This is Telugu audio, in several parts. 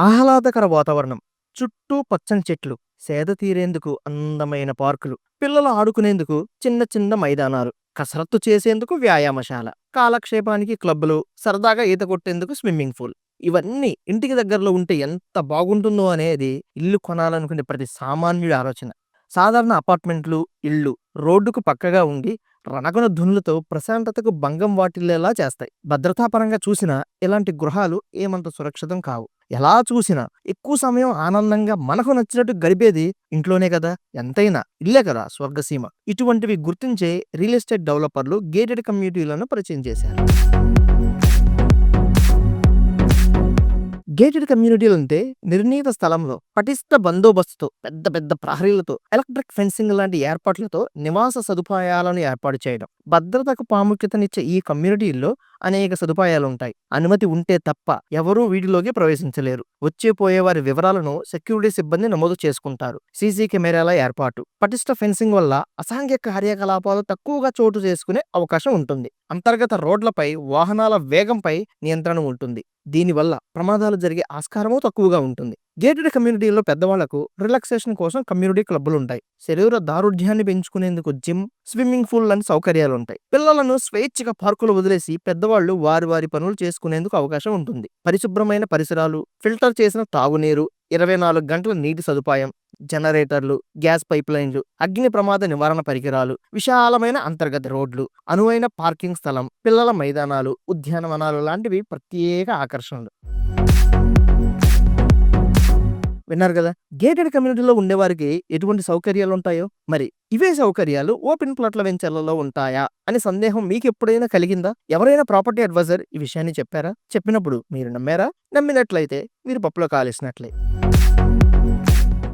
ఆహ్లాదకర వాతావరణం. చుట్టూ పచ్చని చెట్లు సేద తీరేందుకు అందమైన పార్కులు పిల్లలు ఆడుకునేందుకు చిన్న చిన్న మైదానాలు కసరత్తు చేసేందుకు వ్యాయామశాల కాలక్షేపానికి క్లబ్బులు సరదాగా ఈత కొట్టేందుకు స్విమ్మింగ్ పూల్. ఇవన్నీ ఇంటికి దగ్గరలో ఉంటే ఎంత బాగుంటుందో అనేది ఇల్లు కొనాలనుకునే ప్రతి సామాన్యుడి ఆలోచన. సాధారణ అపార్ట్మెంట్లు ఇళ్ళు రోడ్డుకు పక్కగా ఉండి రణగుణ ధునులతో ప్రశాంతతకు భంగం వాటిల్లేలా చేస్తాయి. భద్రతాపరంగా చూసినా ఇలాంటి గృహాలు ఏమంత సురక్షితం కావు. ఎలా చూసినా ఎక్కువ సమయం ఆనందంగా మనకు నచ్చినట్టు గడిపేది ఇంట్లోనే కదా? ఎంతైనా ఇల్లే కదా స్వర్గసీమ. ఇటువంటివి గుర్తించే రియల్ ఎస్టేట్ డెవలపర్లు గేటెడ్ కమ్యూనిటీలను పరిచయం చేశారు. గేటెడ్ కమ్యూనిటీలు అంటే నిర్ణీత స్థలంలో పటిష్ట బందోబస్తుతో పెద్ద పెద్ద ప్రహరీలతో ఎలక్ట్రిక్ ఫెన్సింగ్ లాంటి ఏర్పాట్లతో నివాస సదుపాయాలను ఏర్పాటు చేయడం భద్రతకు ప్రాముఖ్యతనిచ్చే ఈ కమ్యూనిటీల్లో అనేక సదుపాయాలు ఉంటాయి అనుమతి ఉంటే తప్ప ఎవరూ వీటిలోకి ప్రవేశించలేరు. వచ్చే పోయే వారి వివరాలను సెక్యూరిటీ సిబ్బంది నమోదు చేసుకుంటారు. సీసీ కెమెరాల ఏర్పాటు. పటిష్ట ఫెన్సింగ్ వల్ల అసాంఘిక కార్యకలాపాలు తక్కువగా చోటు చేసుకునే అవకాశం ఉంటుంది. అంతర్గత రోడ్లపై వాహనాల వేగంపై నియంత్రణ ఉంటుంది. దీనివల్ల ప్రమాదాలు జరిగే ఆస్కారము తక్కువగా ఉంటుంది. గేటెడ్ కమ్యూనిటీలో పెద్దవాళ్ళకు రిలాక్సేషన్ కోసం కమ్యూనిటీ క్లబ్బులు ఉంటాయి శరీర దారుఢ్యాన్ని పెంచుకునేందుకు జిమ్ స్విమ్మింగ్ పూల్ లాంటి సౌకర్యాలు ఉంటాయి పిల్లలను స్వేచ్ఛగా పార్కులు వదిలేసి పెద్దవాళ్ళు వారి వారి పనులు చేసుకునేందుకు అవకాశం ఉంటుంది. పరిశుభ్రమైన పరిసరాలు ఫిల్టర్ చేసిన తాగునీరు ఇరవై నాలుగు గంటల నీటి సదుపాయం జనరేటర్లు గ్యాస్ పైప్ లైన్లు అగ్ని ప్రమాద నివారణ పరికరాలు విశాలమైన అంతర్గత రోడ్లు అనువైన పార్కింగ్ స్థలం పిల్లల మైదానాలు ఉద్యానవనాలు లాంటివి ప్రత్యేక ఆకర్షణలు. విన్నారు కదా? గేటెడ్ కమ్యూనిటీలో ఉండేవారికి ఎటువంటి సౌకర్యాలు ఉంటాయో? మరి ఇవే సౌకర్యాలు ఓపెన్ ప్లాట్ల వెంచర్లలో ఉంటాయా? అనే సందేహం మీకు ఎప్పుడైనా కలిగిందా? ఎవరైనా ప్రాపర్టీ అడ్వైజర్ ఈ విషయాన్ని చెప్పారా? చెప్పినప్పుడు మీరు నమ్మారా? నమ్మినట్లయితే మీరు పప్పులో కాలేసినట్లే.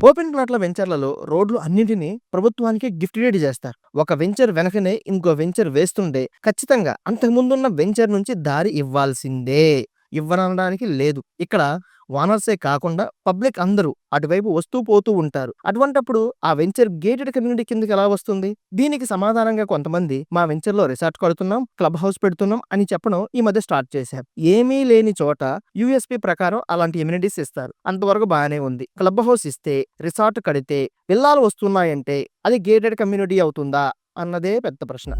ఓపెన్ ప్లాట్ల వెంచర్లలో రోడ్లు అన్నింటినీ ప్రభుత్వానికి గిఫ్ట్ డేట్ చేస్తారు. ఒక వెంచర్ వెనకనే ఇంకో వెంచర్ వేస్తుండే ఖచ్చితంగా అంతకుముందున్న వెంచర్ నుంచి దారి ఇవ్వాల్సిందే. ఇవ్వనడానికి లేదు. ఇక్కడ వానర్సే కాకుండా పబ్లిక్ అందరూ అటువైపు వస్తూ పోతూ ఉంటారు. అటువంటప్పుడు ఆ వెంచర్ గేటెడ్ కమ్యూనిటీ కిందకి ఎలా వస్తుంది? దీనికి సమాధానంగా కొంతమంది మా వెంచర్లో రిసార్ట్ కడుతున్నాం క్లబ్ హౌస్ పెడుతున్నాం అని చెప్పడం ఈ మధ్య స్టార్ట్ చేశాం. ఏమీ లేని చోట యుఎస్పి ప్రకారం అలాంటి ఎమ్యూనిటీస్ ఇస్తారు. అంతవరకు బాగానే ఉంది. క్లబ్ హౌస్ ఇస్తే రిసార్ట్ కడితే విల్లాలు వస్తున్నాయంటే అది గేటెడ్ కమ్యూనిటీ అవుతుందా? అన్నదే పెద్ద ప్రశ్న.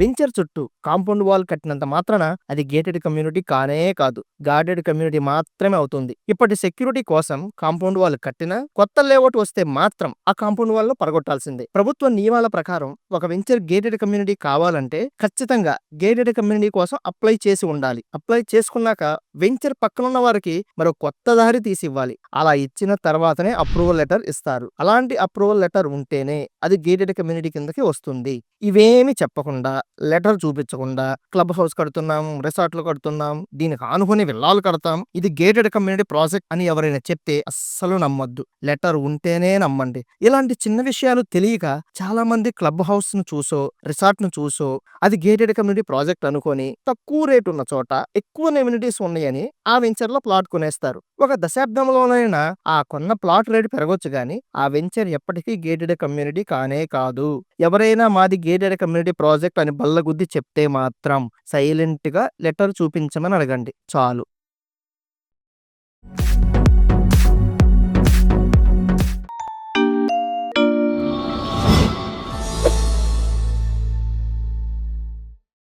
వెంచర్ చుట్టూ కాంపౌండ్ వాల్ కట్టినంత మాత్రాన అది గేటెడ్ కమ్యూనిటీ కానే కాదు. గార్డెడ్ కమ్యూనిటీ మాత్రమే అవుతుంది. ఇప్పటి సెక్యూరిటీ కోసం కాంపౌండ్ వాల్ కట్టినా కొత్త లేఅవుట్ వస్తే మాత్రం ఆ కాంపౌండ్ వాల్లో పడగొట్టాల్సిందే. ప్రభుత్వ నియమాల ప్రకారం ఒక వెంచర్ గేటెడ్ కమ్యూనిటీ కావాలంటే ఖచ్చితంగా గేటెడ్ కమ్యూనిటీ కోసం అప్లై చేసి ఉండాలి. అప్లై చేసుకున్నాక వెంచర్ పక్కనున్న వారికి మరో కొత్త దారి తీసి ఇవ్వాలి అలా ఇచ్చిన తర్వాతనే అప్రూవల్ లెటర్ ఇస్తారు. అలాంటి అప్రూవల్ లెటర్ ఉంటేనే అది గేటెడ్ కమ్యూనిటీ కిందకి వస్తుంది. ఇవేమి చెప్పకుండా లెటర్ చూపించకుండా క్లబ్ హౌస్ కడుతున్నాం రిసార్ట్లు కడుతున్నాం దీనికి ఆనుకుని విల్లాలు కడతాం ఇది గేటెడ్ కమ్యూనిటీ ప్రాజెక్ట్ అని ఎవరైనా చెప్తే అస్సలు నమ్మొద్దు. లెటర్ ఉంటేనే నమ్మండి. ఇలాంటి చిన్న విషయాలు తెలియక చాలా మంది క్లబ్ హౌస్ను చూసో రిసార్ట్ను చూసో అది గేటెడ్ కమ్యూనిటీ ప్రాజెక్ట్ అనుకొని తక్కువ రేటు ఉన్న చోట ఎక్కువ నెమ్యూనిటీస్ ఉన్నాయని ఆ వెంచర్లో ప్లాట్ కొనేస్తారు. ఒక దశాబ్దంలోనైనా ఆ కొన్న ప్లాట్ రేటు పెరగొచ్చు కానీ ఆ వెంచర్ ఎప్పటికీ గేటెడ్ కమ్యూనిటీ కానే కాదు. ఎవరైనా మాది గేటెడ్ కమ్యూనిటీ ప్రాజెక్ట్ అని బల్లగుద్ది చెప్తే మాత్రం సైలెంట్గా లెటర్ చూపించమని అడగండి. చాలు.